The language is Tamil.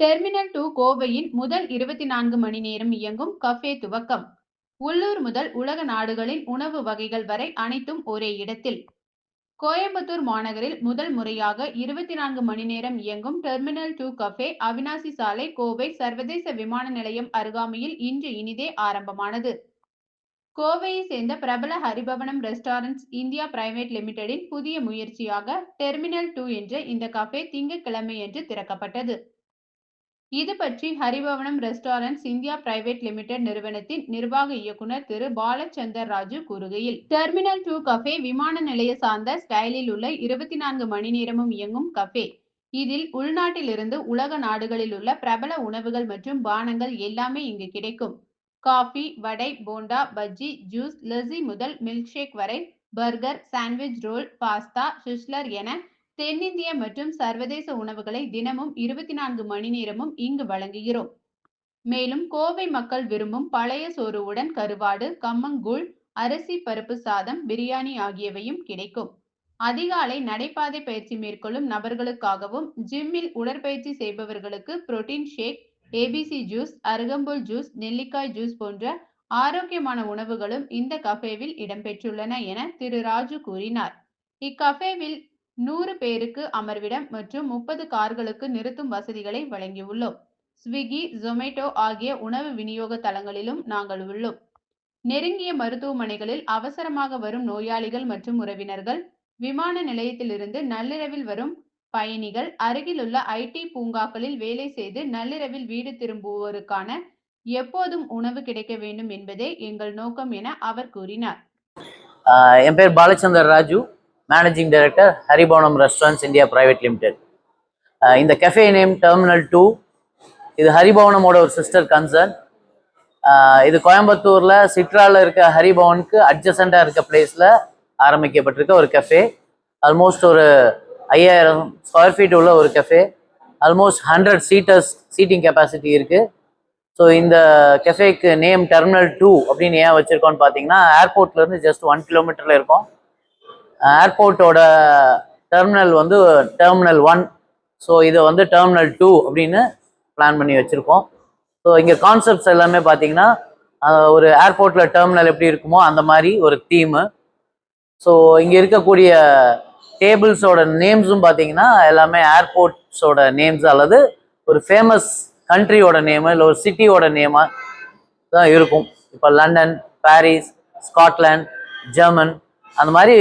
டெர்மினல் டூ கோவையின் முதல் இருபத்தி நான்கு மணி நேரம் இயங்கும் கஃபே துவக்கம். உள்ளூர் முதல் உலக நாடுகளின் உணவு வகைகள் வரை அனைத்தும் ஒரே இடத்தில். கோயம்புத்தூர் மாநகரில் முதல் முறையாக இருபத்தி நான்கு மணி நேரம் இயங்கும் டெர்மினல் டூ கஃபே அவினாசி சாலை கோவை சர்வதேச விமான நிலையம் அருகாமையில் இன்று இனிதே ஆரம்பமானது. கோவையை சேர்ந்த பிரபல ஹரிபவனம் ரெஸ்டாரண்ட்ஸ் இந்தியா பிரைவேட் லிமிடெடின் புதிய முயற்சியாக டெர்மினல் டூ என்ற இந்த கஃபே திங்கட்கிழமையன்று திறக்கப்பட்டது. இது பற்றி Haribhavanam restaurants India private limited நிறுவனத்தின் நிர்வாக இயக்குனர் திரு பாலச்சந்தர் ராஜு கூறுகையில் டெர்மினல் டூ கஃபே விமான நிலைய சார்ந்த ஸ்டைலில் உள்ள இருபத்தி நான்கு மணி நேரமும் இயங்கும் கஃபே. இதில் உள்நாட்டிலிருந்து உலக நாடுகளில் உள்ள பிரபல உணவுகள் மற்றும் பானங்கள் எல்லாமே இங்கு கிடைக்கும். காஃபி வடை போண்டா பஜ்ஜி ஜூஸ் லஸ்ஸி முதல் மில்க் ஷேக் வரை burger sandwich roll pasta sizzler என தென்னிந்திய மற்றும் சர்வதேச உணவுகளை தினமும் இருபத்தி நான்கு மணி நேரமும் இங்கு வழங்குகிறோம். மேலும் கோவை மக்கள் விரும்பும் பழைய சோறுவுடன் கருவாடு கம்மங்கூழ் அரிசி பருப்பு சாதம் பிரியாணி ஆகியவையும் கிடைக்கும். அதிகாலை நடைபாதை பயிற்சி மேற்கொள்ளும் நபர்களுக்காகவும் ஜிம்மில் உடற்பயிற்சி செய்பவர்களுக்கு புரோட்டீன் ஷேக் ஏபிசி ஜூஸ் அருகம்புல் ஜூஸ் நெல்லிக்காய் ஜூஸ் போன்ற ஆரோக்கியமான உணவுகளும் இந்த கஃபேவில் இடம்பெற்றுள்ளன என திரு ராஜு கூறினார். இக்கஃபேவில் நூறு பேருக்கு அமர்விடம் மற்றும் முப்பது கார்களுக்கு நிறுத்தும் வசதிகளை வழங்கியுள்ளோம். ஸ்விக்கி ஜொமேட்டோ ஆகிய உணவு விநியோக தளங்களிலும் நாங்கள் உள்ளோம். நெருங்கிய மருத்துவமனைகளில் அவசரமாக வரும் நோயாளிகள் மற்றும் உறவினர்கள் விமான நிலையத்திலிருந்து நள்ளிரவில் வரும் பயணிகள் அருகிலுள்ள ஐடி பூங்காக்களில் வேலை செய்து நள்ளிரவில் வீடு திரும்புவோருக்கான எப்போதும் உணவு கிடைக்க வேண்டும் என்பதே எங்கள் நோக்கம் என அவர் கூறினார். என் பேர் Balachandar Raju. Managing director Haribhavanam restaurants India private limited இந்த கெஃபே நேம் டெர்மினல் டூ இது ஹரிபவனமோட ஒரு சிஸ்டர் கன்சர்ன் uh, இது கோயம்புத்தூரில் சிட்ராவில் இருக்க ஹரிபவனுக்கு அட்ஜசண்டாக இருக்க பிளேஸில் ஆரம்பிக்கப்பட்டிருக்க ஒரு கெஃபே ஆல்மோஸ்ட் ஒரு ஐயாயிரம் ஸ்கொயர் ஃபீட் உள்ள ஒரு cafe almost hundred seaters seating capacity இருக்குது ஸோ இந்த கெஃபேக்கு நேம் டெர்மினல் டூ அப்படின்னு ஏன் வச்சுருக்கோன்னு பார்த்தீங்கன்னா ஏர்போர்ட்லேருந்து ஜஸ்ட் ஒன் கிலோமீட்டரில் இருக்கும். ஏர்போர்ட்டோட டெர்மினல் வந்து டெர்மினல் ஒன் ஸோ இதை வந்து டெர்மினல் டூ அப்படின்னு பிளான் பண்ணி வச்சுருக்கோம். ஸோ இங்கே கான்செப்ட்ஸ் எல்லாமே பார்த்தீங்கன்னா ஒரு ஏர்போர்ட்டில் டெர்மினல் எப்படி இருக்குமோ அந்த மாதிரி ஒரு தீமு ஸோ இங்கே இருக்கக்கூடிய டேபிள்ஸோட நேம்ஸும் பார்த்தீங்கன்னா எல்லாமே ஏர்போர்ட்ஸோட நேம்ஸ் அல்லது ஒரு ஃபேமஸ் கண்ட்ரியோட நேமு இல்லை ஒரு சிட்டியோட நேமாக தான் இருக்கும். இப்போ லண்டன் பாரிஸ் ஸ்காட்லாண்ட் ஜெர்மன் அந்த மாதிரி